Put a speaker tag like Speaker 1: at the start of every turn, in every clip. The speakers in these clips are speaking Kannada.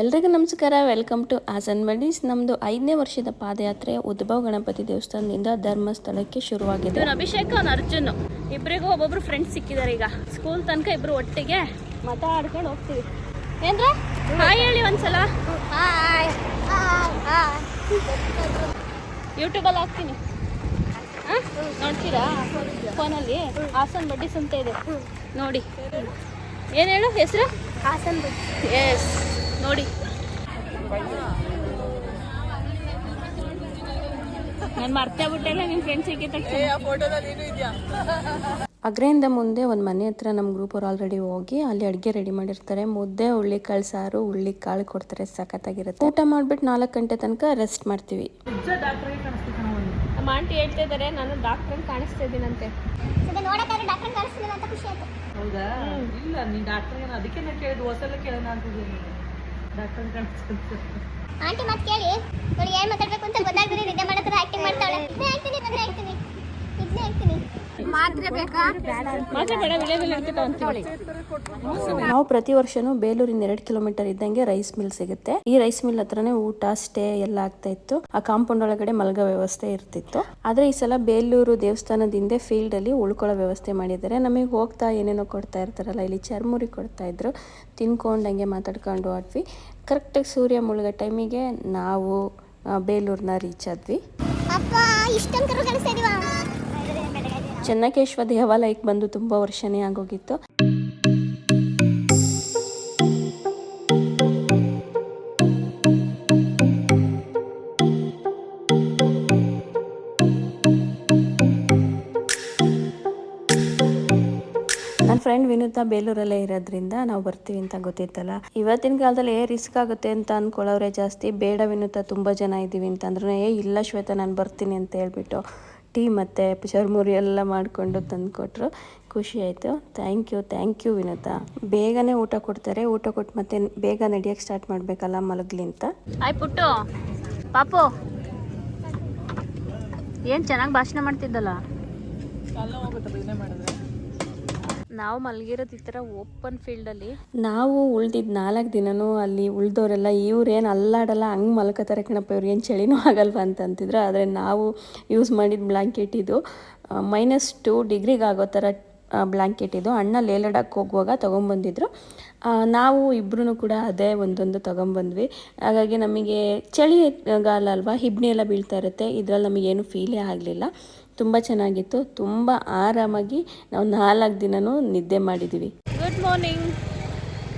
Speaker 1: ಎಲ್ರಿಗೂ ನಮಸ್ಕಾರ. ವೆಲ್ಕಮ್ ಟು ಆಸನ್ ಮಡೀಸ್ ನಮ್ಮದು ಐದನೇ ವರ್ಷದ ಪಾದಯಾತ್ರೆ ಉದ್ಭವ ಗಣಪತಿ ದೇವಸ್ಥಾನದಿಂದ ಧರ್ಮಸ್ಥಳಕ್ಕೆ ಶುರುವಾಗಿದೆ.
Speaker 2: ಅಭಿಷೇಕ್ ಅವನು ಅರ್ಜುನ್. ಇಬ್ಬರಿಗೂ ಒಬ್ಬೊಬ್ರು ಫ್ರೆಂಡ್ಸ್ ಸಿಕ್ಕಿದ್ದಾರೆ ಈಗ. ಸ್ಕೂಲ್ ತನಕ ಇಬ್ರು ಒಟ್ಟಿಗೆ ಮಾತಾಡ್ಕೊಂಡು ಹೋಗ್ತೀವಿ. ಏನ್ರ? ಹಾಯ್ ಹೇಳಿ ಒಂದ್ಸಲ. ಯೂಟ್ಯೂಬಲ್ಲಿ ಹಾಕ್ತೀನಿ? ನೋಡ್ತೀರಾ? ಫೋನಲ್ಲಿ ಹಾಸನ್ ಬಡ್ಡಿಸ್ ಅಂತ ಇದೆ. ನೋಡಿ. ಏನು ಹೇಳು? ಹೆಸರು?
Speaker 3: ಹಾಸನ್
Speaker 2: ಎಸ್ ನೋಡಿ. ನಾನು ಮರ್ತೇ ಬಿಟ್ಟೆಲ್ಲ ನಿಮ್ಮ ಫ್ರೆಂಡ್ಸ್ ಸಿಕ್ಕಿ ತಕ್ಷಣ.
Speaker 1: ಅಗ್ರೆಯಿಂದ ಮುಂದೆ ಒಂದು ಮನೆ ಹತ್ರ ನಮ್ಮ ಗ್ರೂಪ್ ಅವ್ರು ಆಲ್ರೆಡಿ ಹೋಗಿ ಅಲ್ಲಿ ಅಡುಗೆ ರೆಡಿ ಮಾಡಿರ್ತಾರೆ. ಮುದ್ದೆ ಹುಳ್ಳಿಕಾಳು ಸಾರು ಹುಳ್ಳಿ ಕಾಳು ಕೊಡ್ತಾರೆ ಸಖತ್ತಾಗಿರುತ್ತೆ. ಊಟ ಮಾಡ್ಬಿಟ್ಟು ನಾಲ್ಕು ಗಂಟೆ ತನಕ ರೆಸ್ಟ್ ಮಾಡ್ತೀವಿ.
Speaker 2: ನಮ್ಮ ಆಂಟಿ ಹೇಳ್ತಾ ಇದ್ದಾರೆ ನಾನು ಡಾಕ್ಟರ್ ಕಾಣಿಸ್ತಾ ಇದ್ದೀನಂತೆ.
Speaker 3: ಸದ್ಯ ನೋಡಕ್ಕಾದ್ರೆ ಡಾಕ್ಟರ್ ಕಾಣಿಸ್ಲಿಲ್ಲ ಅಂತ ಖುಷಿ ಆಯ್ತು.
Speaker 4: ಹೌದಾ? ಇಲ್ಲ ನೀನ್ ಡಾಕ್ಟರ್ ಅದಕ್ಕೆ ನಾ ಕೇಳಿದ್ದು ಹೊಸಲ್ಲ ಕೇಳೋಣ ಅಂತಿದ್ದೀನಿ
Speaker 3: ಆಂಟಿ, ಮತ್ತೆ ಕೇಳಿ. ನೋಡಿ, ಏನು ಮಾತಾಡ್ಬೇಕು ಅಂತ ಗೊತ್ತಾಗ್ತದೆ ನಿದ್ದೆ ಮಾಡತ್ರ ಆಕ್ಟಿಂಗ್ ಮಾಡ್ತಾಳೆ ಇದ್ನೇ ಆಗ್ತೀನಿ ಬಂದ್ರೆ ಆಗ್ತೀನಿ ಇದ್ನೇ ಆಗ್ತೀನಿ ಮಾತ್ರೆ ಬೇಕಾ?
Speaker 1: ನಾವು ಪ್ರತಿ ವರ್ಷನೂ ಬೇಲೂರಿಂದ ಎರಡು ಕಿಲೋಮೀಟರ್ ಇದ್ದಂಗೆ ರೈಸ್ ಮಿಲ್ ಸಿಗುತ್ತೆ. ಈ ರೈಸ್ ಮಿಲ್ ಹತ್ರನೇ ಊಟ ಸ್ಟೇ ಎಲ್ಲ ಆಗ್ತಾ ಇತ್ತು. ಆ ಕಾಂಪೌಂಡ್ ಒಳಗಡೆ ಮಲ್ಗೋ ವ್ಯವಸ್ಥೆ ಇರ್ತಿತ್ತು. ಆದ್ರೆ ಈ ಸಲ ಬೇಲೂರು ದೇವಸ್ಥಾನದ ಹಿಂದೆ ಫೀಲ್ಡ್ ಅಲ್ಲಿ ಉಳ್ಕೊಳ್ಳೋ ವ್ಯವಸ್ಥೆ ಮಾಡಿದ್ದಾರೆ. ನಮಗೆ ಹೋಗ್ತಾ ಏನೇನೋ ಕೊಡ್ತಾ ಇರ್ತಾರಲ್ಲ ಇಲ್ಲಿ ಚರ್ಮುರಿ ಕೊಡ್ತಾ ಇದ್ರು. ತಿನ್ಕೊಂಡಂಗೆ ಮಾತಾಡ್ಕೊಂಡು ಆಡ್ವಿ ಕರೆಕ್ಟಾಗಿ ಸೂರ್ಯ ಮುಳುಗೋ ಟೈಮಿಗೆ ನಾವು ಬೇಲೂರ್ನ ರೀಚ್ ಆದ್ವಿ.
Speaker 3: ಅಪ್ಪ ಇಷ್ಟೊಂದು ಕರು ಕಾಣಿಸ್ತಾ ಇದೀವ
Speaker 1: ಚೆನ್ನಕೇಶ್ವರ ದೇವಾಲಯಕ್ಕೆ ಬಂದು ತುಂಬ ವರ್ಷನೇ ಆಗೋಗಿತ್ತು. ನನ್ನ ಫ್ರೆಂಡ್ ವಿನುತಾ ಬೇಲೂರಲ್ಲೇ ಇರೋದ್ರಿಂದ ನಾವು ಬರ್ತೀವಿ ಅಂತ ಗೊತ್ತಿತ್ತಲ್ಲ. ಇವತ್ತಿನ ಕಾಲದಲ್ಲಿ ಏ ರಿಸ್ಕ್ ಆಗುತ್ತೆ ಅಂತ ಅನ್ಕೊಳ್ಳೋರೆ ಜಾಸ್ತಿ. ಬೇಡ ವಿನುತಾ, ತುಂಬ ಜನ ಇದ್ದೀವಿ ಅಂತಂದ್ರೂ ಏ ಇಲ್ಲ ಶ್ವೇತಾ, ನಾನು ಬರ್ತೀನಿ ಅಂತ ಹೇಳ್ಬಿಟ್ಟು. ಟೀ ಮತ್ತು ಚರ್ಮುರಿ ಎಲ್ಲ ಮಾಡಿಕೊಂಡು ತಂದುಕೊಟ್ರು ಖುಷಿ ಆಯಿತು. Thank you thank you Vinatha ಬೇಗನೆ ಊಟ ಕೊಡ್ತಾರೆ. ಊಟ ಕೊಟ್ಟು ಮತ್ತೆ ಬೇಗ ನಡಿಯೋಕ್ಕೆ ಸ್ಟಾರ್ಟ್ ಮಾಡಬೇಕಲ್ಲ ಮಲಗ್ಲಿ ಅಂತ.
Speaker 2: ಆಯ್ ಪುಟ್ಟು. ಪಾಪು. ಏನು ಚೆನ್ನಾಗಿ ಭಾಷಣ ಮಾಡ್ತಿದ್ದಲ್ಲ? ನಾವು ಮಲಗಿರೋದು ಈ ಥರ ಓಪನ್ ಫೀಲ್ಡಲ್ಲಿ
Speaker 1: ನಾವು ಉಳ್ದಿದ್ದು ನಾಲ್ಕು ದಿನನೂ ಅಲ್ಲಿ ಉಳ್ದವರೆಲ್ಲ ಇವ್ರೇನು ಅಲ್ಲಾಡಲ್ಲ, ಹಂಗೆ ಮಲ್ಕೋತಾರೆ ಕಣಪ್ಪ, ಇವ್ರು ಏನು ಚಳಿನೂ ಆಗಲ್ವಾ ಅಂತ ಅಂತಿದ್ರು ಆದರೆ ನಾವು ಯೂಸ್ ಮಾಡಿದ ಬ್ಲ್ಯಾಂಕೆಟ್ ಇದು ಮೈನಸ್ ಟು ಡಿಗ್ರಿಗೆ ಆಗೋ ಥರ ಬ್ಲ್ಯಾಂಕೆಟ್ ಇದು. ಅಣ್ಣ ಲೇಲಡಕ್ಕೆ ಹೋಗುವಾಗ ತೊಗೊಂಬಂದಿದ್ರು. ನಾವು ಇಬ್ಬರೂ ಕೂಡ ಅದೇ ಒಂದೊಂದು ತೊಗೊಂಬಂದ್ವಿ. ಹಾಗಾಗಿ ನಮಗೆ ಚಳಿಗಾಲ ಅಲ್ವಾ ಹಿಬ್ಣಿ ಎಲ್ಲ ಬೀಳ್ತಾ ಇರುತ್ತೆ ಇದರಲ್ಲಿ ನಮಗೇನು ಫೀಲೇ ಆಗಲಿಲ್ಲ. ತುಂಬ ಚೆನ್ನಾಗಿತ್ತು ತುಂಬ ಆರಾಮಾಗಿ ನಾವು ನಾಲ್ಕು ದಿನವೂ ನಿದ್ದೆ ಮಾಡಿದ್ದೀವಿ
Speaker 2: ಗುಡ್ ಮಾರ್ನಿಂಗ್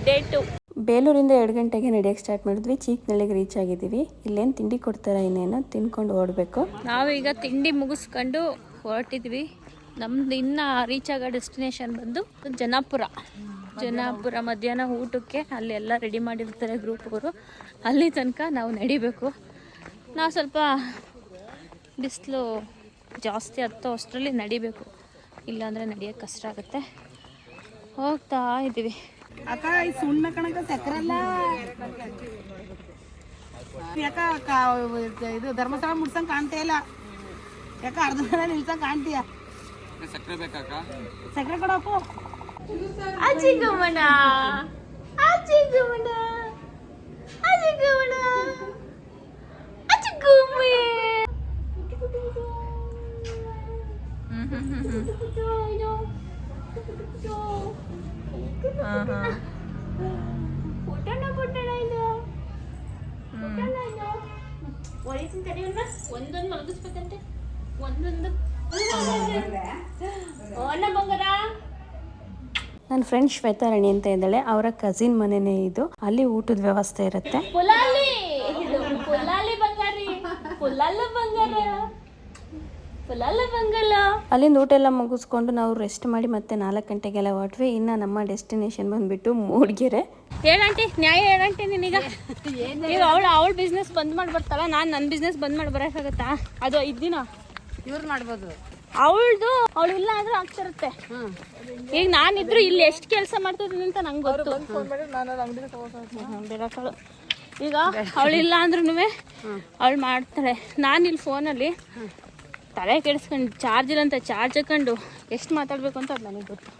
Speaker 2: ಡೇ ಟು
Speaker 1: ಬೇಲೂರಿಂದ ಎರಡು ಗಂಟೆಗೆ ನಡೆಯೋಕ್ಕೆ ಸ್ಟಾರ್ಟ್ ಮಾಡಿದ್ವಿ ಚೀಕ್ನಳ್ಳಿಗೆ ರೀಚ್ ಆಗಿದ್ದೀವಿ. ಇಲ್ಲೇನು ತಿಂಡಿ ಕೊಡ್ತಾರೆ ಇನ್ನೇನು? ತಿನ್ಕೊಂಡು ಓಡಬೇಕು.
Speaker 2: ನಾವೀಗ ತಿಂಡಿ ಮುಗಿಸ್ಕೊಂಡು ಹೊರಟಿದ್ವಿ. ನಮ್ದು ಇನ್ನೂ ರೀಚ್ ಆಗೋ ಡೆಸ್ಟಿನೇಷನ್ ಬಂದು ಜನಾಪುರ. ಜನಾಪುರ ಮಧ್ಯಾಹ್ನ ಊಟಕ್ಕೆ ಅಲ್ಲಿ ಎಲ್ಲ ರೆಡಿ ಮಾಡಿರ್ತಾರೆ ಗ್ರೂಪ್ಗಳು ಅಲ್ಲಿ ತನಕ ನಾವು ನಡಿಬೇಕು. ನಾವು ಸ್ವಲ್ಪ ಬಿಸಿಲು ಜಾಸ್ತಿ ಹತ್ತೋ ಅಷ್ಟರಲ್ಲಿ ನಡಿಬೇಕು. ಇಲ್ಲಾಂದರೆ ನಡೆಯೋಕ್ಕೆ ಕಷ್ಟ ಆಗುತ್ತೆ. ಹೋಗ್ತಾ ಇದ್ದೀವಿ.
Speaker 4: ಅಕ್ಕ ಈ ಸುಣ್ಣ ಕಣಕ ಸಕ್ಕರಲ್ಲ. ಯಾಕ ಕ- ಇದು ಧರ್ಮಸ್ಥಳ ಮುಡ್ಸಂಗ್ ಕಾಣ್ತಾ ಇಲ್ಲ. ಯಾಕ ಅರ್ಧ ಜನ ನಿಲ್ಸಂಗ್ ಕಾಣ್ತೀಯ? ಸಕ್ಕರೆ 아
Speaker 2: 지금은아 아 지금은아 아 지금은아 아 지금이 원전 먹고 싶었던데 완전 어, 나 먹어라.
Speaker 1: ನನ್ನ ಫ್ರೆಂಡ್ ಶ್ವೇತಾರಾಣಿ ಅಂತ ಇದ್ದಾಳೆ. ಅವರ ಕಸಿನ್ ಮನೆನೇ ಇದು. ಅಲ್ಲಿ ಊಟದ ವ್ಯವಸ್ಥೆ ಇರುತ್ತೆ. ಅಲ್ಲಿಂದ ಊಟ ಎಲ್ಲ ಮುಗಿಸ್ಕೊಂಡು ನಾವು ರೆಸ್ಟ್ ಮಾಡಿ ಮತ್ತೆ ನಾಲ್ಕು ಗಂಟೆಗೆಲ್ಲ ಹೊರಟ್ವಿ. ಇನ್ನು ನಮ್ಮ ಡೆಸ್ಟಿನೇಷನ್ ಬಂದ್ಬಿಟ್ಟು ಮೂಡಿಗೆರೆ.
Speaker 2: ಹೇಳಂಟಿ ನ್ಯಾಯ ಹೇಳಂಟಿ ನಿನೀಗ. ಈಗ ಅವಳು ಅವಳ ಬಿಸ್ನೆಸ್ ಬಂದ್ ಮಾಡಿ ಬರ್ತಾಳ ನಾನು ನನ್ನ ಬಿಸ್ನೆಸ್ ಬಂದ್ ಮಾಡಿ ಬರೋಕ್ಕಾಗತ್ತಾ? ಅದು ಇದ್ದಿನ
Speaker 4: ಇವ್ರು ಮಾಡ್ಬೋದು.
Speaker 2: ಅವಳದು ಅವಳು ಇಲ್ಲ ಅಂದ್ರೆ ಆಗ್ತಿರುತ್ತೆ. ಈಗ ನಾನಿದ್ರು ಇಲ್ಲಿ ಎಷ್ಟು ಕೆಲಸ ಮಾಡ್ತಿದ್ದೀನಿ ಅಂತ ನಂಗೆ ಗೊತ್ತು. ಬಿಡಕ್ಕಳು. ಈಗ ಅವಳಿಲ್ಲ ಅಂದ್ರೂ ಅವಳು ಮಾಡ್ತಾಳೆ ನಾನು ಇಲ್ಲಿ ಫೋನಲ್ಲಿ ತಲೆ ಕೆಡಿಸ್ಕೊಂಡು ಚಾರ್ಜ್ ಇಲ್ಲಂತ ಚಾರ್ಜ್ ಹಾಕೊಂಡು ಎಷ್ಟು ಮಾತಾಡ್ಬೇಕು ಅಂತ ಅದು ನನಗೆ ಗೊತ್ತು.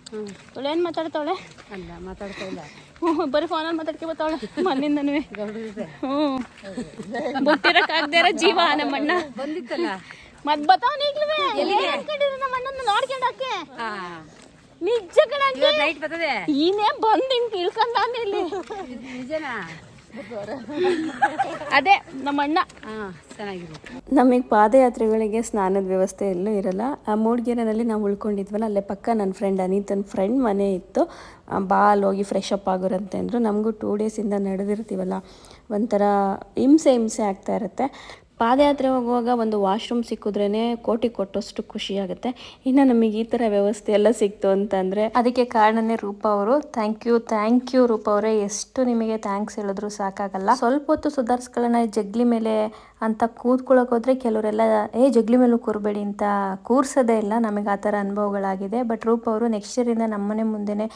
Speaker 2: ಅವಳು ಏನು ಮಾತಾಡ್ತಾಳೆ
Speaker 4: ಅಲ್ಲ ಮಾತಾಡ್ತಾ ಇಲ್ಲ.
Speaker 2: ಹ್ಞೂ ಬರೀ ಫೋನಲ್ಲಿ ಮಾತಾಡ್ಕೆ ಬರ್ತಾವಳೆ ಮನೆಯಿಂದನೂ ಹ್ಞೂ ಬುಟ್ಟಿರಕ್ಕಾಗ್ದೇ ಇರೋ ಜೀವ ನಮ್ಮಣ್ಣ.
Speaker 5: ಬಂದಿತ್ತಲ್ಲ?
Speaker 2: ಮತ್ ಈಗ್ಲೂ ನಮ್ಮ ಅಣ್ಣನ ನೋಡ್ಕೊಂಡಕ್ಕೆ ನಿಜ ಕಣಂಗೆ
Speaker 5: ನೈಟ್ ಬರ್ತದೆ?
Speaker 2: ಈನೇ ಬಂದ್ ಹಿಂಗ್ ಇಲ್ಲಿ
Speaker 5: ನಿಜನಾ?
Speaker 2: ಅದೇ ನಮ್ಮ ಅಣ್ಣ
Speaker 6: ನಮಗೆ ಪಾದಯಾತ್ರೆಗಳಿಗೆ ಸ್ನಾನದ ವ್ಯವಸ್ಥೆ ಎಲ್ಲೂ ಇರಲ್ಲ. ಆ ಮೂಡ್ಗೆರೆನಲ್ಲಿ ನಾವು ಉಳ್ಕೊಂಡಿದ್ವಲ್ಲ ಅಲ್ಲೇ ಪಕ್ಕ ನನ್ನ ಫ್ರೆಂಡ್ ಅನಿತನ ಫ್ರೆಂಡ್ ಮನೆ ಇತ್ತು. ಬಾ ಅಲ್ಲಿ ಹೋಗಿ ಫ್ರೆಶ್ ಅಪ್ ಆಗೋರಂತೆ ಅಂದರು. ನಮಗೂ ಟೂ ಡೇಸಿಂದ ನಡೆದಿರ್ತೀವಲ್ಲ ಒಂಥರ ಹಿಂಸೆ ಹಿಂಸೆ ಆಗ್ತಾ ಇರುತ್ತೆ. ಪಾದಯಾತ್ರೆ ಹೋಗುವಾಗ ಒಂದು ವಾಶ್ರೂಮ್ ಸಿಕ್ಕಿದ್ರೇ ಕೋಟಿ ಕೊಟ್ಟಷ್ಟು ಖುಷಿಯಾಗುತ್ತೆ. ಇನ್ನು ನಮಗೆ ಈ ಥರ ವ್ಯವಸ್ಥೆ ಎಲ್ಲ ಸಿಕ್ತು ಅಂತಂದರೆ ಅದಕ್ಕೆ ಕಾರಣನೇ ರೂಪ ಅವರು. ಥ್ಯಾಂಕ್ ಯು ಥ್ಯಾಂಕ್ ಯು ರೂಪ ಅವರೇ. ಎಷ್ಟು ನಿಮಗೆ ಥ್ಯಾಂಕ್ಸ್ ಹೇಳಿದ್ರು ಸಾಕಾಗಲ್ಲ. ಸ್ವಲ್ಪ ಹೊತ್ತು ಸುಧಾರಿಸ್ಕೊಳ್ಳೋಣ ಜಗ್ಲಿ ಮೇಲೆ ಅಂತ ಕೂತ್ಕೊಳ್ಳೋಕೆ ಹೋದರೆ ಕೆಲವರೆಲ್ಲ, ಏ, ಜಗ್ಲಿ ಮೇಲೂ ಕೂರಬೇಡಿ ಅಂತ ಕೂರ್ಸೋದೇ ಇಲ್ಲ. ನಮಗೆ ಆ ಥರ ಅನುಭವಗಳಾಗಿದೆ. ಬಟ್ ರೂಪ ಅವರು ನೆಕ್ಸ್ಟ್ ಇಯರಿಂದ ನಮ್ಮನೆ ಮುಂದೆನೇ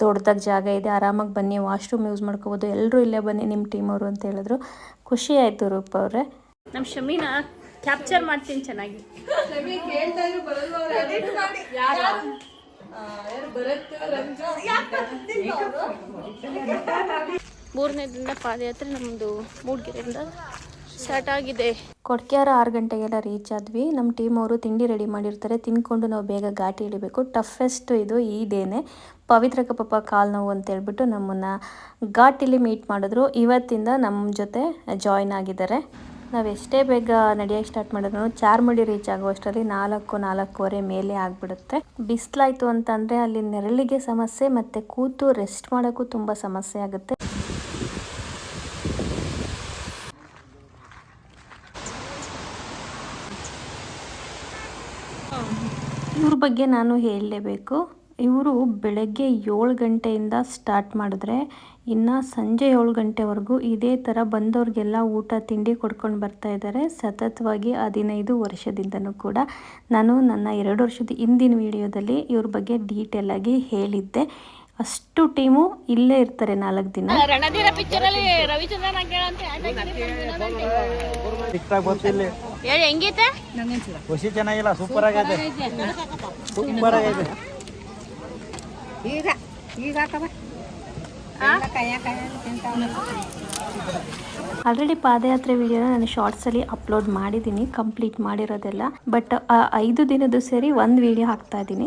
Speaker 6: ದೊಡ್ಡದಾಗ ಜಾಗ ಇದೆ. ಆರಾಮಾಗಿ ಬನ್ನಿ, ವಾಶ್ರೂಮ್ ಯೂಸ್ ಮಾಡ್ಕೋಬೋದು. ಎಲ್ಲರೂ ಇಲ್ಲೇ ಬನ್ನಿ ನಿಮ್ಮ ಟೀಮ್ ಅವರು ಅಂತ ಹೇಳಿದ್ರು. ಖುಷಿ ಆಯಿತು ರೂಪ ಅವರೇ.
Speaker 2: ನಮ್ಮ ಶಮೀನ ಕ್ಯಾಪ್ಚರ್ ಮಾಡ್ತೀನಿ ಚೆನ್ನಾಗಿ. ಮೂರನೇ ದಿನ ಪಾದಯಾತ್ರೆ ನಮ್ಮದು ಮೂಡಿಗೆರೆಯಿಂದ ಸ್ಟಾರ್ಟ್ ಆಗಿದೆ.
Speaker 6: ಕೊಡ್ಕ್ಯಾರ ಆರು ಗಂಟೆಗೆಲ್ಲ ರೀಚ್ ಆದ್ವಿ. ನಮ್ಮ ಟೀಮ್ ಅವರು ತಿಂಡಿ ರೆಡಿ ಮಾಡಿರ್ತಾರೆ. ತಿನ್ಕೊಂಡು ನಾವು ಬೇಗ ಘಾಟಿ ಇಳಿಬೇಕು. ಟಫೆಸ್ಟ್ ಇದು ಈ ಡೇನೆ ಪವಿತ್ರಕ ಪಾಪ ಕಾಲು ನೋವು ಅಂತ ಹೇಳ್ಬಿಟ್ಟು ನಮ್ಮನ್ನು ಘಾಟಿಲಿ ಮೀಟ್ ಮಾಡಿದ್ರು. ಇವತ್ತಿಂದ ನಮ್ಮ ಜೊತೆ ಜಾಯ್ನ್ ಆಗಿದ್ದಾರೆ. ನಾವು ಎಷ್ಟೇ ಬೇಗ ನಡೆಯೋಕ್ಕೆ ಸ್ಟಾರ್ಟ್ ಮಾಡಿದ್ರು ಚಾರ್ಮುಡಿ ರೀಚ್ ಆಗುವಷ್ಟರಲ್ಲಿ ನಾಲ್ಕು, ನಾಲ್ಕೂವರೆ ಮೇಲೆ ಆಗಿಬಿಡುತ್ತೆ. ಬಿಸಿಲಾಯಿತು ಅಂತಂದರೆ ಅಲ್ಲಿ ನೆರಳಿಗೆ ಸಮಸ್ಯೆ ಮತ್ತು ಕೂತು ರೆಸ್ಟ್ ಮಾಡೋಕ್ಕೂ ತುಂಬ ಸಮಸ್ಯೆ ಆಗುತ್ತೆ. ಇವ್ರ ಬಗ್ಗೆ ನಾನು ಹೇಳಲೇಬೇಕು. ಇವರು ಬೆಳಗ್ಗೆ ಏಳು ಗಂಟೆಯಿಂದ ಸ್ಟಾರ್ಟ್ ಮಾಡಿದ್ರೆ ಇನ್ನು ಸಂಜೆ ಏಳು ಗಂಟೆವರೆಗೂ ಇದೇ ಥರ ಬಂದವ್ರಿಗೆಲ್ಲ ಊಟ ತಿಂಡಿ ಕೊಡ್ಕೊಂಡು ಬರ್ತಾ ಇದ್ದಾರೆ. ಸತತವಾಗಿ ಹದಿನೈದು ವರ್ಷದಿಂದನೂ ಕೂಡ ನಾನು ನನ್ನ ಎರಡು ವರ್ಷದ ಹಿಂದಿನ ವಿಡಿಯೋದಲ್ಲಿ ಇವ್ರ ಬಗ್ಗೆ ಡೀಟೇಲ್ ಆಗಿ ಹೇಳಿದ್ದೆ. ಅಷ್ಟು ಟೀಮು ಇಲ್ಲೇ ಇರ್ತಾರೆ ನಾಲ್ಕು ದಿನ.
Speaker 2: ಹೆಂಗೈತೆ?
Speaker 7: ಖುಷಿ ಚೆನ್ನಾಗಿಲ್ಲ ಸೂಪರ್ ಆಗೈತೆ ಸೂಪರ್ ಆಗೈತೆ
Speaker 5: ಈಗ ಈಗ ಹಾಕವ ಕೈಯ
Speaker 6: ಆಲ್ರೆಡಿ ಪಾದಯಾತ್ರೆ ವಿಡಿಯೋನ ನಾನು ಶಾರ್ಟ್ಸಲ್ಲಿ ಅಪ್ಲೋಡ್ ಮಾಡಿದ್ದೀನಿ ಕಂಪ್ಲೀಟ್ ಮಾಡಿರೋದೆಲ್ಲ. ಬಟ್ ಐದು ದಿನದ್ದು ಸೇರಿ ಒಂದು ವಿಡಿಯೋ ಹಾಕ್ತಾ ಇದ್ದೀನಿ.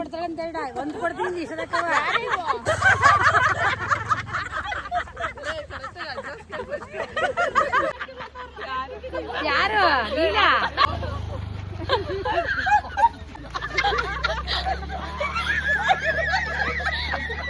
Speaker 5: ಯಾರು? ಇಲ್ಲ
Speaker 2: Thank
Speaker 6: you.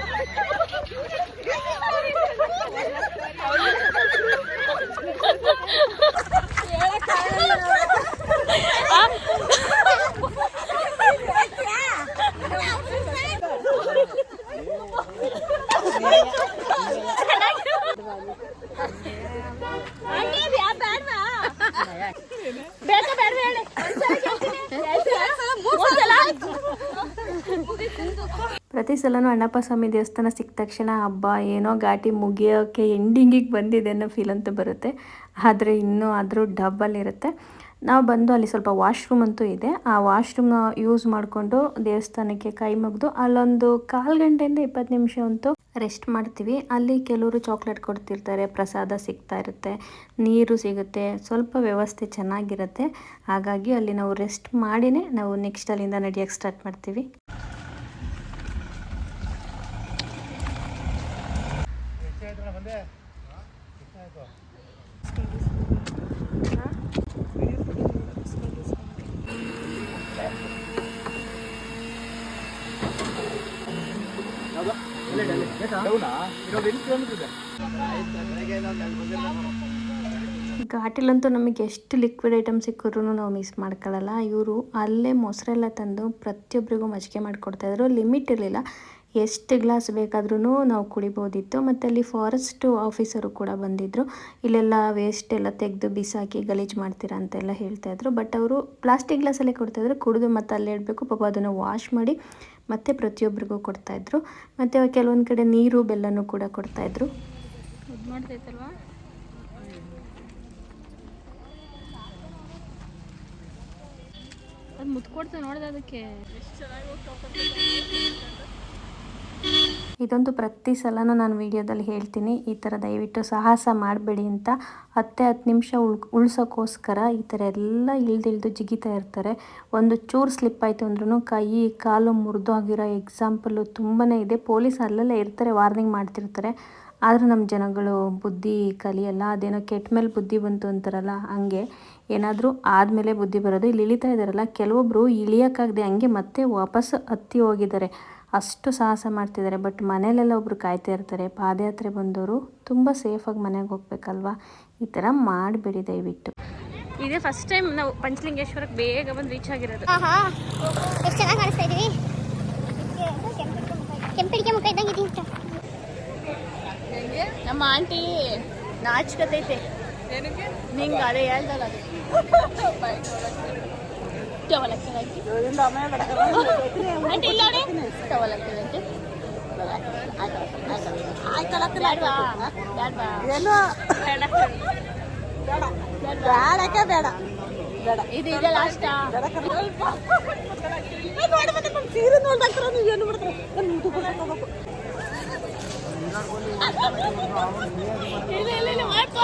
Speaker 6: ಸಲನೂ ಅಣ್ಣಪ್ಪ ಸ್ವಾಮಿ ದೇವಸ್ಥಾನ ಸಿಕ್ಕ ತಕ್ಷಣ ಹಬ್ಬ ಏನೋ ಘಾಟಿ ಮುಗಿಯೋಕ್ಕೆ ಎಂಡಿಂಗಿಗೆ ಬಂದಿದೆ ಅನ್ನೋ ಫೀಲ್ ಅಂತೂ ಬರುತ್ತೆ. ಆದರೆ ಇನ್ನೂ ಆದರೂ ಡಬ್ಬಲ್ ಇರುತ್ತೆ. ನಾವು ಬಂದು ಅಲ್ಲಿ ಸ್ವಲ್ಪ ವಾಶ್ರೂಮ್ ಅಂತೂ ಇದೆ. ಆ ವಾಶ್ರೂಮ್ನ ಯೂಸ್ ಮಾಡಿಕೊಂಡು ದೇವಸ್ಥಾನಕ್ಕೆ ಕೈ ಮುಗಿದು ಅಲ್ಲೊಂದು ಕಾಲು ಗಂಟೆಯಿಂದ ಇಪ್ಪತ್ತು ನಿಮಿಷ ಅಂತೂ ರೆಸ್ಟ್ ಮಾಡ್ತೀವಿ. ಅಲ್ಲಿ ಕೆಲವರು ಚಾಕ್ಲೇಟ್ ಕೊಡ್ತಿರ್ತಾರೆ, ಪ್ರಸಾದ ಸಿಗ್ತಾ ಇರುತ್ತೆ, ನೀರು ಸಿಗುತ್ತೆ, ಸ್ವಲ್ಪ ವ್ಯವಸ್ಥೆ ಚೆನ್ನಾಗಿರುತ್ತೆ. ಹಾಗಾಗಿ ಅಲ್ಲಿ ನಾವು ರೆಸ್ಟ್ ಮಾಡಿನೇ ನಾವು ನೆಕ್ಸ್ಟ್ ಅಲ್ಲಿಂದ ನಡೆಯೋಕ್ಕೆ ಸ್ಟಾರ್ಟ್ ಮಾಡ್ತೀವಿ. ಘಾಟಿಲಂತೂ ನಮಗೆ ಎಷ್ಟು ಲಿಕ್ವಿಡ್ ಐಟಮ್ ಸಿಕ್ಕಿದ್ರು ನಾವು ಮಿಸ್ ಮಾಡ್ಕೊಳ್ಳಲ್ಲ. ಇವರು ಅಲ್ಲೇ ಮೊಸರೆಲ್ಲ ತಂದು ಪ್ರತಿಯೊಬ್ಬರಿಗೂ ಮಜ್ಜಿಗೆ ಮಾಡಿಕೊಡ್ತಾಯಿದ್ರು ಲಿಮಿಟ್ ಇರಲಿಲ್ಲ. ಎಷ್ಟು ಗ್ಲಾಸ್ ಬೇಕಾದ್ರೂ ನಾವು ಕುಡಿಬೋದಿತ್ತು. ಮತ್ತು ಅಲ್ಲಿ ಫಾರೆಸ್ಟ್ ಆಫೀಸರು ಕೂಡ ಬಂದಿದ್ದರು ಇಲ್ಲೆಲ್ಲ ವೇಸ್ಟ್ ಎಲ್ಲ ತೆಗೆದು ಬಿಸಾಕಿ ಗಲೀಜು ಮಾಡ್ತೀರಾ ಅಂತೆಲ್ಲ ಹೇಳ್ತಾಯಿದ್ರು ಬಟ್ ಅವರು ಪ್ಲಾಸ್ಟಿಕ್ ಗ್ಲಾಸಲ್ಲೇ ಕೊಡ್ತಾಯಿದ್ರು ಕುಡಿದು ಮತ್ತೆ ಅಲ್ಲಿ ಇಡಬೇಕು. ಪಾಪ ಅದನ್ನು ವಾಶ್ ಮಾಡಿ ಮತ್ತೆ ಪ್ರತಿಯೊಬ್ಬರಿಗೂ ಕೊಡ್ತಾಯಿದ್ರು ಮತ್ತು ಕೆಲವೊಂದು ಕಡೆ ನೀರು ಬೆಲ್ಲನೂ ಕೂಡ ಕೊಡ್ತಾಯಿದ್ರು
Speaker 2: ಅದು ಮುತ್ಕೊಡ್ತೇವೆ ನೋಡಿದೆ ಅದಕ್ಕೆ.
Speaker 6: ಇದೊಂದು ಪ್ರತಿ ಸಲನೂ ನಾನು ವಿಡಿಯೋದಲ್ಲಿ ಹೇಳ್ತೀನಿ, ಈ ಥರ ದಯವಿಟ್ಟು ಸಾಹಸ ಮಾಡಬೇಡಿ ಅಂತ. ಹತ್ತೆ ಹತ್ತು ನಿಮಿಷ ಉಳ್ ಉಳ್ಸೋಕ್ಕೋಸ್ಕರ ಈ ಥರ ಎಲ್ಲ ಇಳ್ದಿಳ್ದು ಜಿಗಿತಾ ಇರ್ತಾರೆ. ಒಂದು ಚೂರು ಸ್ಲಿಪ್ ಆಯಿತು ಅಂದ್ರೂ ಕೈ, ಕಾಲು ಮುರಿದು ಆಗಿರೋ ಎಕ್ಸಾಂಪಲು ತುಂಬಾ ಇದೆ. ಪೊಲೀಸ್ ಅಲ್ಲಲ್ಲೇ ಇರ್ತಾರೆ, ವಾರ್ನಿಂಗ್ ಮಾಡ್ತಿರ್ತಾರೆ. ಆದರೂ ನಮ್ಮ ಜನಗಳು ಬುದ್ಧಿ ಕಲಿಯಲ್ಲ, ಅದೇನೋ ಕೆಟ್ಟ ಮೇಲೆ ಬುದ್ಧಿ ಬಂತು ಅಂತಾರಲ್ಲ, ಹಂಗೆ. ಏನಾದರೂ ಆದಮೇಲೆ ಬುದ್ಧಿ ಬರೋದು. ಇಲ್ಲಿ ಇಳಿತಾ ಇದ್ದಾರಲ್ಲ ಕೆಲವೊಬ್ಬರು ಇಳಿಯೋಕ್ಕಾಗದೆ ಹಂಗೆ ಮತ್ತೆ ವಾಪಸ್ ಹತ್ತಿ ಹೋಗಿದ್ದಾರೆ. ಅಷ್ಟು ಸಾಹಸ ಮಾಡ್ತಿದ್ದಾರೆ ಬಟ್ ಮನೇಲೆಲ್ಲ ಒಬ್ಬರು ಕಾಯ್ತಾ ಇರ್ತಾರೆ. ಪಾದಯಾತ್ರೆ ಬಂದವರು ತುಂಬ ಸೇಫಾಗಿ ಮನೆಗೆ ಹೋಗ್ಬೇಕಲ್ವಾ? ಈ ಥರ ಮಾಡಬೇಡಿ ದಯವಿಟ್ಟು.
Speaker 2: ಇದೇ ಫಸ್ಟ್ ಟೈಮ್ ನಾವು ಪಂಚಲಿಂಗೇಶ್ವರಕ್ಕೆ ಬೇಗ ಬಂದು ರೀಚ್ ಆಗಿರೋದು.
Speaker 3: ಆಹಾ ಎಷ್ಟು ಚೆನ್ನಾಗಿ ಕಾಣಿಸ್ತಾ ಇದೀವಿ? ಕೆಂಪಿಡಿಕೆ ಮುಖ ಇದ್ದಂಗೆ ಇದೀವಿ
Speaker 2: ನಮ್ಮ ಆಂಟಿ ನಾಚ್ಕತೈತೆ. ನಿಂಗೆ ಅದೇ ಹೇಳ್ದಲ್ಲ ಅದು. ಟವಲ್ ಹಾಕ್ತೀನಿ. ಆಂಟಿ ಇಲ್ಲ ನೋಡಿ ಟವಲ್ ಹಾಕ್ತೀನಿ ಆಂಟಿ. ಬ್ಯಾಡ್ವಾ? ಬ್ಯಾಡ್ವಾ? ಬೇಡ.
Speaker 4: ಬೇಡಕ್ಕೆ ಬೇಡ ಬೇಡ
Speaker 2: ಇದು ಇದೆ ಲಾಸ್ಟಾ
Speaker 4: ಸೀರೆ ನೋಡ್ದಾಕ್ರ ನೀವು ಏನು ಮಾಡ್ತಾರೆ ನಾನು ಮುದ್ದು ಕೊಡ್ಬೇಕು ಹೋಗ್ಬೇಕು.
Speaker 2: ಇಲ್ಲ ಇಲ್ಲ ಇಲ್ಲ ಮಾಡ್ತು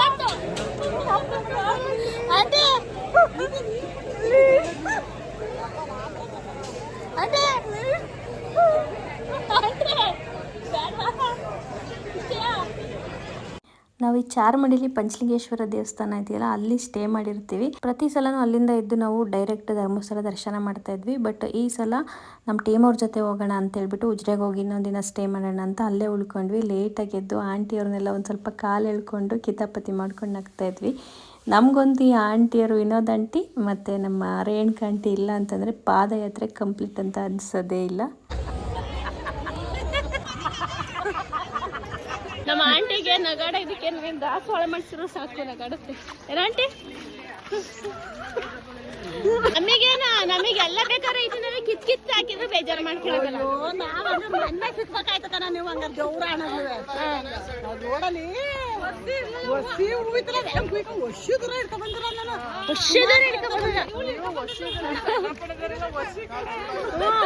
Speaker 6: ಚಾರ್ಮಡಿಲಿ ಪಂಚಲಿಂಗೇಶ್ವರ ದೇವಸ್ಥಾನ ಇದೆಯಲ್ಲ, ಅಲ್ಲಿ ಸ್ಟೇ ಮಾಡಿರ್ತೀವಿ. ಪ್ರತಿ ಸಲನೂ ಅಲ್ಲಿಂದ ಎದ್ದು ನಾವು ಡೈರೆಕ್ಟ್ ಧರ್ಮಸ್ಥಳ ದರ್ಶನ ಮಾಡ್ತಾ ಇದ್ವಿ. ಬಟ್ ಈ ಸಲ ನಮ್ಮ ಟೀಮ್ ಅವ್ರ ಜೊತೆ ಹೋಗೋಣ ಅಂತ ಹೇಳ್ಬಿಟ್ಟು ಉಜ್ರೆಗೆ ಹೋಗಿ ಇನ್ನೊಂದಿನ ದಿನ ಸ್ಟೇ ಮಾಡೋಣ ಅಂತ ಅಲ್ಲೇ ಉಳ್ಕೊಂಡ್ವಿ. ಲೇಟಾಗಿ ಎದ್ದು ಆಂಟಿಯವ್ರನ್ನೆಲ್ಲ ಒಂದು ಸ್ವಲ್ಪ ಕಾಲು ಎಳ್ಕೊಂಡು ಕಿತಾಪತಿ ಮಾಡ್ಕೊಂಡು ನಗ್ತಾ ಇದ್ವಿ. ನಮಗೊಂದು ಈ ಆಂಟಿಯರು ವಿನೋದ್ ಆಂಟಿ ಮತ್ತು ನಮ್ಮ ರೇಣುಕಾ ಆಂಟಿ ಇಲ್ಲ ಅಂತಂದರೆ ಪಾದಯಾತ್ರೆ ಕಂಪ್ಲೀಟ್ ಅಂತ ಅನ್ಸೋದೇ ಇಲ್ಲ
Speaker 2: ನಮ್ಮ ಆಂಟಿಗೆ ನಗಾಡ ಇದಕ್ಕೆ ನೀನು ದಾಸವಾಳ ಮಾಡಿಸಿದ್ರು ಸಾಕು ನಗಾಡುತ್ತೆ ಏನಂಟಿ ನಮಗೇನ ನಮಗೆ ಎಲ್ಲ ಬೇಕಾದ್ರೆ ಇದನ್ನ ಕಿತ್ ಕಿತ್ ಹಾಕಿದ್ರೆ ಬೇಜಾರು ಕಣ
Speaker 4: ನೀವು ಹಂಗಾರೆ ಗೌರ ನೋಡಲಿ. ಒಸಿ ಹೂವಿತ್ರ ಒಸಿ ದೂರ ಇಟ್ಕೊಂಡ್ ಬಂದಿರ ನಾನು.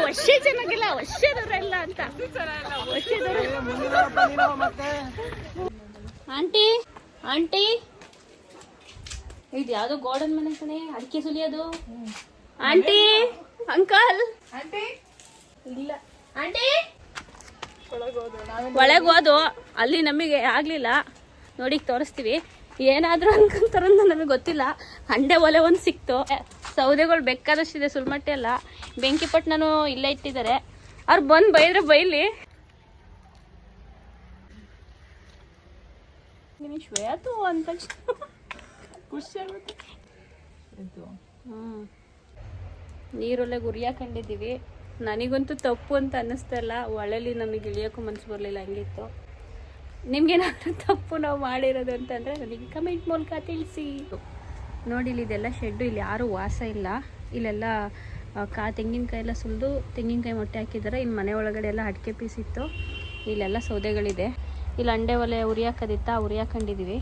Speaker 2: ವರ್ಷ ಚೆನ್ನಾಗಿಲ್ಲ ಇಲ್ಲ ಅಂತ. Aunty aunty. ಇದು ಯಾವ್ದೋ ಗೋಡನ್ ಮನೆ ಕಣೆ ಅಡಿಕೆ ಸುಲಿಯೋದು. Aunty uncle. ಆಂಟಿ? ಇಲ್ಲ. ಆಂಟಿ? ಒಳಗೆ ಹೋದು ಅಲ್ಲಿ ನಮಗೆ ಆಗ್ಲಿಲ್ಲ. ನೋಡಿ ತೋರಿಸ್ತೀವಿ. ಏನಾದ್ರೂ ಅನ್ಕೊಂತಾರಂತ ನಮಗೆ ಗೊತ್ತಿಲ್ಲ. ಹಂಡೆ ಒಲೆ ಒಂದು ಸಿಕ್ತು. ಸೌದೆಗಳು ಬೇಕಾದಷ್ಟಿದೆ ಸುಲ್ಮಟ್ಟೆ ಎಲ್ಲ ಬೆಂಕಿಪಟ್ಟು ಇಲ್ಲೇ ಇಟ್ಟಿದ್ದಾರೆ. ಅವ್ರು ಬಂದು ಬೈದ್ರೆ ಬೈಲಿ. ನಿಮಗೆ ಶ್ವೇತು ಅಂತ ಖುಷಿ ಆಗುತ್ತೆ. ಹ್ಞೂ ನೀರೊಳಗೆ ಉರಿಯಾಕೊಂಡಿದ್ದೀವಿ ನನಗಂತೂ ತಪ್ಪು ಅಂತ ಅನ್ನಿಸ್ತಲ್ಲ ಒಳಲಿ ನಮಗೆ ಇಳಿಯೋಕ್ಕೂ ಮನಸ್ಸು ಬರಲಿಲ್ಲ ಹಂಗಿತ್ತು. ನಿಮ್ಗೇನಾದ್ರೂ ತಪ್ಪು ನಾವು ಮಾಡಿರೋದು ಅಂತಂದರೆ ನನಗೆ ಕಮೆಂಟ್ ಮೂಲಕ ತಿಳಿಸಿ. ನೋಡಿ ಇಲ್ಲಿ ಇದೆಲ್ಲ ಶೆಡ್ಡು ಇಲ್ಲಿ ಯಾರೂ ವಾಸ ಇಲ್ಲ. ಇಲ್ಲೆಲ್ಲ ಕಾ ತೆಂಗಿನಕಾಯಿ ಎಲ್ಲ ಸುಲಿದು ತೆಂಗಿನಕಾಯಿ ಮೊಟ್ಟೆ ಹಾಕಿದ್ದಾರೆ. ಇನ್ನು ಮನೆ ಒಳಗಡೆ ಎಲ್ಲ ಅಡಿಕೆ ಪೀಸ್ ಇತ್ತು. ಇಲ್ಲೆಲ್ಲ ಸೌದೆಗಳಿದೆ. ಇಲ್ಲಿ ಅಂಡೆ ಒಲೆ ಉರಿಯಾಕದಿತ್ತ ಉರಿಯಾಕೊಂಡಿದ್ದೀವಿ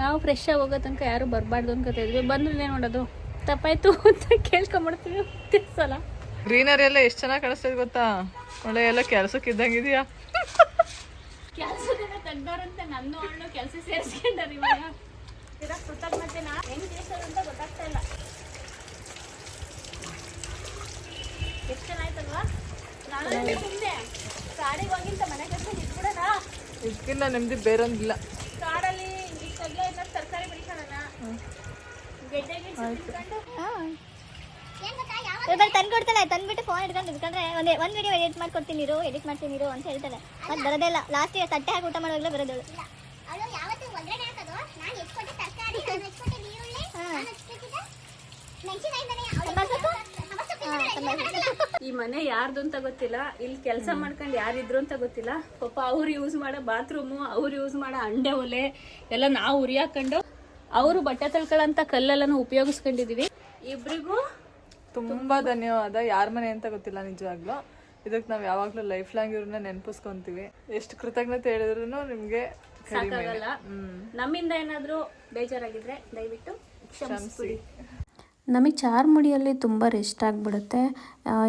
Speaker 2: ನಾವು ಫ್ರೆಶ್ ಆಗಿ ಹೋಗೋ ತನಕ ಯಾರು ಬರಬಾರ್ದು ಅನ್ಕೋತಾ ಇದ್ವಿ ಬಂದ್ರೆ ನೋಡೋದು ತಪ್ಪಾಯ್ತು ಅಂತ ಕೇಳ್ಕೊಂಬಿಡ್ತೀವಿ. ಸಲ
Speaker 8: ಗ್ರೀನರಿ ಎಲ್ಲ ಎಷ್ಟು ಚೆನ್ನಾಗಿ ಕಾಣಿಸ್ತದೆ ಗೊತ್ತಾ? ಒಳ್ಳೆ ಎಲ್ಲ ಕೆಲ್ಸಕ್ಕೆ ಇದ್ದಂಗಿದೆಯಾ
Speaker 2: ಕೆಲಸದಿಂದ ತೆಗ್ದವ್ರಂತೆ ನನ್ನ ಅವಳು ಕೆಲಸ ಸೇರಿಸ್ಕೊಂಡಾರ ಇವಾಗ. ಹೆಂಗ್ ಅಂತ ಗೊತ್ತಾಗ್ತಾ ಇಲ್ಲ. ಎಷ್ಟು ಚೆನ್ನಾಯ್ತಲ್ವಾ ನಾನು ಸುಮ್ಮನೆ ಕಾಡಿಗೆ ಹೋಗಿಂತ ಮನೆ ಕೆಲಸ ಇಟ್ಬಿಡೋಣ
Speaker 8: ಇದಕ್ಕಿಂತ ನೆಮ್ಮದಿ ಬೇರೊಂದಿಲ್ಲ
Speaker 2: ಕಾಡಲ್ಲಿ ಇಷ್ಟೆಲ್ಲ ಇಲ್ಲ ತರಕಾರಿ ಬೆಳಿಸೋಣ ಗೆಡ್ಡೆ ಗಿಡ್ಡೆ ತಿನ್ಕೊಂಡು
Speaker 3: ಇವಾಗ ತಂದು ಕೊಡ್ತಾಳೆ ತಂದ್ಬಿಟ್ಟು ಫೋನ್ ಇಟ್ಕೊಂಡು ಇದ್ಕೊಂಡ್ರೆ ಒಂದೇ ಒಂದು ವಿಡಿಯೋ ಎಡಿಟ್ ಮಾಡ್ಕೊಡ್ತೀನಿ ಇರು ಎಡಿಟ್ ಮಾಡ್ತೀನಿ ಇರು ಅಂತ ಹೇಳ್ತಾಳೆ. ಮತ್ತೆ ಬರೋದೇ ಇಲ್ಲ. ಲಾಸ್ಟ್ ತಟ್ಟೆ ಹಾಕಿ ಊಟ ಮಾಡುವಾಗಲೇ ಬರೋದಳು
Speaker 2: ಈ ಮನೆ ಯಾರ್ದು ಅಂತ ಗೊತ್ತಿಲ್ಲ. ಇಲ್ಲಿ ಕೆಲಸ ಮಾಡ್ಕೊಂಡು ಯಾರಿದ್ರು ಅಂತ ಗೊತ್ತಿಲ್ಲ. ಪಾಪ ಅವ್ರು ಯೂಸ್ ಮಾಡೋ ಬಾತ್ರೂಮು ಅವ್ರು ಯೂಸ್ ಮಾಡೋ ಅಂಡೆ ಒಲೆ ಎಲ್ಲ ನಾವು ಉರಿ ಹಾಕೊಂಡು ಅವರು ಬಟ್ಟೆ ತೊಳ್ಕೊಳ್ಳೋಂಥ ಕಲ್ಲೆಲ್ಲನೂ ಉಪಯೋಗಿಸ್ಕೊಂಡಿದೀವಿ. ಇಬ್ರಿಗೂ
Speaker 8: ತುಂಬಾ ಧನ್ಯವಾದ. ಯಾರ ಮನೆ ಅಂತ ಗೊತ್ತಿಲ್ಲ ನಿಜವಾಗ್ಲೂ. ಇದಕ್ಕೆ ನಾವು ಯಾವಾಗ್ಲೂ ಲೈಫ್ ಲಾಂಗ್ ಇವ್ರನ್ನ ನೆನಪಿಸ್ಕೊಂತೀವಿ. ಎಷ್ಟು ಕೃತಜ್ಞತೆ ಹೇಳಿದ್ರು ನಿಮ್ಗೆ ಕಡಿಮೆ
Speaker 2: ಸಾಕಾಗಲ್ಲ. ನಮ್ಮಿಂದ ಏನಾದರೂ ಬೇಜಾರಾಗಿದ್ರೆ ದಯವಿಟ್ಟು ಕ್ಷಮಿಸ್ಬಿಡಿ.
Speaker 6: ನಮಗೆ ಚಾರ್ಮುಡಿಯಲ್ಲಿ ತುಂಬ ರೆಸ್ಟ್ ಆಗಿಬಿಡುತ್ತೆ.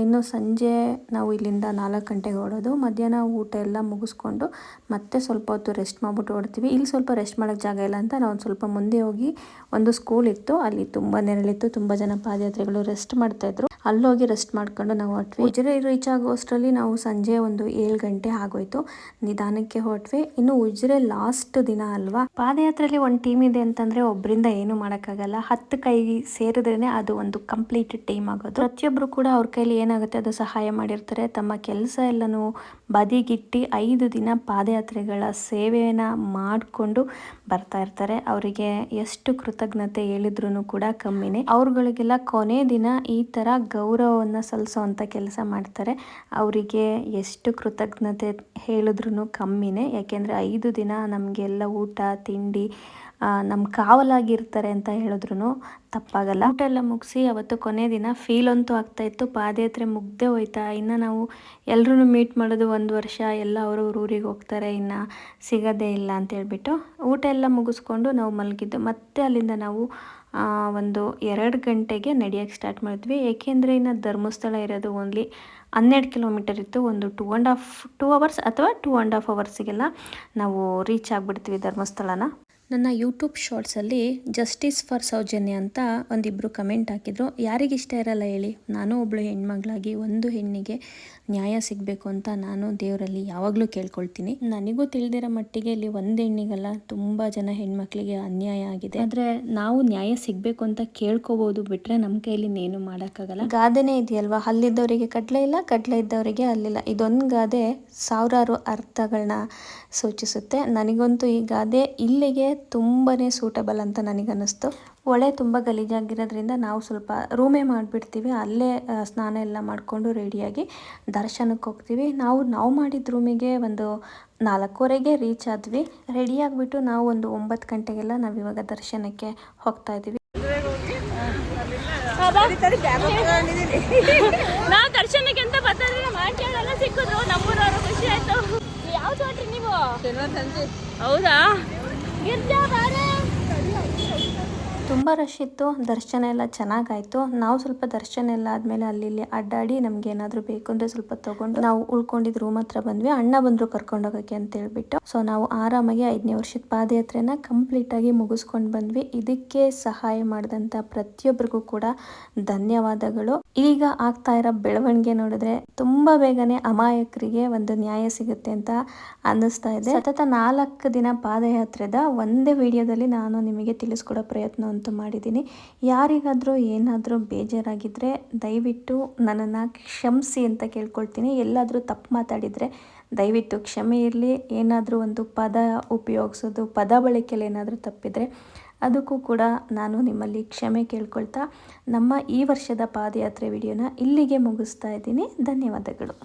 Speaker 6: ಇನ್ನು ಸಂಜೆ ನಾವು ಇಲ್ಲಿಂದ ನಾಲ್ಕು ಗಂಟೆಗೆ ಹೊರಡೋದು. ಮಧ್ಯಾಹ್ನ ಊಟ ಎಲ್ಲ ಮುಗಿಸ್ಕೊಂಡು ಮತ್ತೆ ಸ್ವಲ್ಪ ಹೊತ್ತು ರೆಸ್ಟ್ ಮಾಡಿಬಿಟ್ಟು ಹೊರಡ್ತೀವಿ. ಇಲ್ಲಿ ಸ್ವಲ್ಪ ರೆಸ್ಟ್ ಮಾಡೋಕ್ಕೆ ಜಾಗ ಇಲ್ಲ ಅಂತ ನಾವು ಸ್ವಲ್ಪ ಮುಂದೆ ಹೋಗಿ ಒಂದು ಸ್ಕೂಲ್ ಇತ್ತು. ಅಲ್ಲಿ ತುಂಬ ನೆರಳಿತ್ತು. ತುಂಬ ಜನ ಪಾದಯಾತ್ರೆಗಳು ರೆಸ್ಟ್ ಮಾಡ್ತಾಯಿದ್ರು ಅಲ್ಲೋಗಿ ರೆಸ್ಟ್ ಮಾಡ್ಕೊಂಡು ನಾವು ಹೊರಟ್ವಿ ಉಜಿರೆ ರೀಚ್ ಆಗೋಷ್ಟರಲ್ಲಿ ನಾವು ಸಂಜೆ ಒಂದು ಏಳು ಗಂಟೆ ಆಗೋಯ್ತು. ನಿಧಾನಕ್ಕೆ ಹೊರಟ್ವಿ ಇನ್ನು ಉಜಿರೆ ಲಾಸ್ಟ್ ದಿನ ಅಲ್ವಾ? ಪಾದಯಾತ್ರೆಯಲ್ಲಿ ಒಂದು ಟೀಮ್ ಇದೆ ಅಂತಂದ್ರೆ ಒಬ್ಬರಿಂದ ಏನು ಮಾಡೋಕ್ಕಾಗಲ್ಲ. ಹತ್ತು ಕೈ ಸೇರಿದ್ರೇನೆ ಅದು ಒಂದು ಕಂಪ್ಲೀಟ್ ಟೀಮ್ ಆಗೋದು. ಪ್ರತಿಯೊಬ್ಬರು ಕೂಡ ಅವ್ರ ಕೈಲಿ ಏನಾಗುತ್ತೆ ಅದು ಸಹಾಯ ಮಾಡಿರ್ತಾರೆ. ತಮ್ಮ ಕೆಲಸ ಎಲ್ಲನೂ ಬದಿಗಿಟ್ಟು ಐದು ದಿನ ಪಾದಯಾತ್ರೆಗಳ ಸೇವೆಯನ್ನು ಮಾಡಿಕೊಂಡು ಬರ್ತಾ ಇರ್ತಾರೆ. ಅವರಿಗೆ ಎಷ್ಟು ಕೃತಜ್ಞತೆ ಹೇಳಿದ್ರು ಕೂಡ ಕಮ್ಮಿನೇ. ಅವ್ರಗಳಿಗೆಲ್ಲ ಕೊನೆ ದಿನ ಈ ಥರ ಗೌರವವನ್ನು ಸಲ್ಲಿಸೋವಂಥ ಕೆಲಸ ಮಾಡ್ತಾರೆ. ಅವರಿಗೆ ಎಷ್ಟು ಕೃತಜ್ಞತೆ ಹೇಳಿದ್ರೂ ಕಮ್ಮಿನೇ. ಯಾಕೆಂದರೆ ಐದು ದಿನ ನಮಗೆಲ್ಲ ಊಟ, ತಿಂಡಿ ನಮ್ಮ ಕಾವಲಾಗಿರ್ತಾರೆ ಅಂತ ಹೇಳಿದ್ರು ತಪ್ಪಾಗಲ್ಲ. ಊಟ ಎಲ್ಲ ಮುಗಿಸಿ ಅವತ್ತು ಕೊನೆ ದಿನ ಫೀಲ್ ಅಂತೂ ಆಗ್ತಾಯಿತ್ತು ಪಾದಯಾತ್ರೆ ಮುಗ್ದೇ ಹೋಯ್ತಾ, ಇನ್ನು ನಾವು ಎಲ್ಲರೂ ಮೀಟ್ ಮಾಡೋದು ಒಂದು ವರ್ಷ, ಎಲ್ಲ ಅವರು ಊರಿಗೆ ಹೋಗ್ತಾರೆ, ಇನ್ನು ಸಿಗೋದೇ ಇಲ್ಲ ಅಂತ ಹೇಳ್ಬಿಟ್ಟು ಊಟ ಎಲ್ಲ ಮುಗಿಸ್ಕೊಂಡು ನಾವು ಮಲಗಿದ್ದು. ಮತ್ತೆ ಅಲ್ಲಿಂದ ನಾವು ಒಂದು ಎರಡು ಗಂಟೆಗೆ ನಡೆಯೋಕ್ಕೆ ಸ್ಟಾರ್ಟ್ ಮಾಡಿದ್ವಿ. ಏಕೆಂದರೆ ಇನ್ನು ಧರ್ಮಸ್ಥಳ ಇರೋದು ಓನ್ಲಿ ಹನ್ನೆರಡು ಕಿಲೋಮೀಟರ್ ಇತ್ತು. ಒಂದು two and half two hours ಅಥವಾ ಟೂ ಆ್ಯಂಡ್ ಹಾಫ್ ಅವರ್ಸಿಗೆಲ್ಲ ನಾವು ರೀಚ್ ಆಗಿಬಿಡ್ತೀವಿ ಧರ್ಮಸ್ಥಳನ. ನನ್ನ ಯೂಟ್ಯೂಬ್ ಶಾರ್ಟ್ಸಲ್ಲಿ ಜಸ್ಟಿಸ್ ಫಾರ್ ಸೌಜನ್ಯ ಅಂತ ಒಂದಿಬ್ಬರು ಕಮೆಂಟ್ ಹಾಕಿದ್ರು. ಯಾರಿಗಿಷ್ಟ ಇರಲ್ಲ ಹೇಳಿ. ನಾನು ಒಬ್ಬಳು ಹೆಣ್ಮಗಳಾಗಿ ಒಂದು ಹೆಣ್ಣಿಗೆ ನ್ಯಾಯ ಸಿಗಬೇಕು ಅಂತ ನಾನು ದೇವರಲ್ಲಿ ಯಾವಾಗಲೂ ಕೇಳ್ಕೊಳ್ತೀನಿ. ನನಗೂ ತಿಳಿದಿರೋ ಮಟ್ಟಿಗೆ ಇಲ್ಲಿ ಒಂದು ಹೆಣ್ಣಿಗಲ್ಲ, ತುಂಬ ಜನ ಹೆಣ್ಮಕ್ಳಿಗೆ ಅನ್ಯಾಯ ಆಗಿದೆ. ಆದರೆ ನಾವು ನ್ಯಾಯ ಸಿಗಬೇಕು ಅಂತ ಕೇಳ್ಕೋಬೋದು ಬಿಟ್ಟರೆ ನಮ್ಮ ಕೈಯಲ್ಲಿ ಏನು ಮಾಡೋಕ್ಕಾಗಲ್ಲ. ಗಾದೆನೇ ಇದೆಯಲ್ವಾ? ಅಲ್ಲಿದ್ದವರಿಗೆ ಕಡಲೆ ಇಲ್ಲ ಕಡಲೆ ಇದ್ದವರಿಗೆ ಅಲ್ಲಿಲ್ಲ. ಇದೊಂದು ಗಾದೆ ಸಾವಿರಾರು ಅರ್ಥಗಳನ್ನ ಸೂಚಿಸುತ್ತೆ. ನನಗಂತೂ ಈ ಗಾದೆ ಇಲ್ಲಿಗೆ ತುಂಬಾ ಸೂಟಬಲ್ ಅಂತ ನನಗನ್ನಿಸ್ತು. ಒಳೆ ತುಂಬ ಗಲೀಜಾಗಿರೋದ್ರಿಂದ ನಾವು ಸ್ವಲ್ಪ ರೂಮೇ ಮಾಡಿಬಿಡ್ತೀವಿ. ಅಲ್ಲೇ ಸ್ನಾನ ಎಲ್ಲ ಮಾಡಿಕೊಂಡು ರೆಡಿಯಾಗಿ ದರ್ಶನಕ್ಕೆ ಹೋಗ್ತೀವಿ. ನಾವು ನಾವು ಮಾಡಿದ ರೂಮಿಗೆ ಒಂದು ನಾಲ್ಕೂವರೆಗೆ ರೀಚ್ ಆದ್ವಿ. ರೆಡಿಯಾಗಿಬಿಟ್ಟು ನಾವು ಒಂದು ಒಂಬತ್ತು ಗಂಟೆಗೆಲ್ಲ ನಾವು ಇವಾಗ ದರ್ಶನಕ್ಕೆ ಹೋಗ್ತಾ ಇದ್ದೀವಿ.
Speaker 2: ನಾವು ದರ್ಶನಕ್ಕೆ ಅಂತ ಮಾಡ್ಕೊಳ್ಳಲ್ಲ ಸಿಕ್ಕಿದ್ರು. ನಮ್ಮೂರವರು ಖುಷಿ ಆಯ್ತು. ಯಾವ ತೋಟ್ರಿ ನೀವು? ಹೌದಾ? ಗಿರ್ಜಾ ಬಾರೆ
Speaker 6: ತುಂಬ ರಶ್ ಇತ್ತು, ದರ್ಶನ ಎಲ್ಲ ಚೆನ್ನಾಗಾಯ್ತು. ನಾವು ಸ್ವಲ್ಪ ದರ್ಶನ ಎಲ್ಲ ಆದಮೇಲೆ ಅಲ್ಲಿ ಇಲ್ಲಿ ಅಡ್ಡಾಡಿ ನಮ್ಗೆ ಏನಾದರೂ ಬೇಕು ಅಂದ್ರೆ ಸ್ವಲ್ಪ ತಗೊಂಡು ನಾವು ಉಳ್ಕೊಂಡಿದ್ದು ರೂಮ್ ಹತ್ರ ಬಂದ್ವಿ. ಅಣ್ಣ ಬಂದರು ಕರ್ಕೊಂಡೋಗೋಕ್ಕೆ ಅಂತ ಹೇಳ್ಬಿಟ್ಟು. ಸೊ ನಾವು ಆರಾಮಾಗಿ ಐದನೇ ವರ್ಷದ ಪಾದಯಾತ್ರೆನ ಕಂಪ್ಲೀಟಾಗಿ ಮುಗಿಸ್ಕೊಂಡು ಬಂದ್ವಿ. ಇದಕ್ಕೆ ಸಹಾಯ ಮಾಡಿದಂಥ ಪ್ರತಿಯೊಬ್ಬರಿಗೂ ಕೂಡ ಧನ್ಯವಾದಗಳು. ಈಗ ಆಗ್ತಾ ಇರೋ ಬೆಳವಣಿಗೆ ನೋಡಿದ್ರೆ ತುಂಬಾ ಬೇಗನೆ ಅಮಾಯಕರಿಗೆ ಒಂದು ನ್ಯಾಯ ಸಿಗುತ್ತೆ ಅಂತ ಅನ್ನಿಸ್ತಾ ಇದೆ. ಸತತ ನಾಲ್ಕು ದಿನ ಪಾದಯಾತ್ರೆದ ಒಂದೇ ವಿಡಿಯೋದಲ್ಲಿ ನಾನು ನಿಮಗೆ ತಿಳಿಸ್ಕೊಡೋ ಪ್ರಯತ್ನ ಅಂತೂ ಮಾಡಿದ್ದೀನಿ. ಯಾರಿಗಾದರೂ ಏನಾದರೂ ಬೇಜಾರಾಗಿದ್ದರೆ ದಯವಿಟ್ಟು ನನ್ನನ್ನು ಕ್ಷಮಿಸಿ ಅಂತ ಕೇಳ್ಕೊಳ್ತೀನಿ. ಎಲ್ಲಾದರೂ ತಪ್ಪು ಮಾತಾಡಿದರೆ ದಯವಿಟ್ಟು ಕ್ಷಮೆ ಇರಲಿ. ಏನಾದರೂ ಒಂದು ಪದ ಉಪಯೋಗಿಸೋದು, ಪದ ಬಳಕೆಯಲ್ಲಿ ಏನಾದರೂ ತಪ್ಪಿದರೆ ಅದಕ್ಕೂ ಕೂಡ ನಾನು ನಿಮ್ಮಲ್ಲಿ ಕ್ಷಮೆ ಕೇಳ್ಕೊಳ್ತಾ ನಮ್ಮ ಈ ವರ್ಷದ ಪಾದಯಾತ್ರೆ ವಿಡಿಯೋನ ಇಲ್ಲಿಗೆ ಮುಗಿಸ್ತಾ ಇದ್ದೀನಿ. ಧನ್ಯವಾದಗಳು.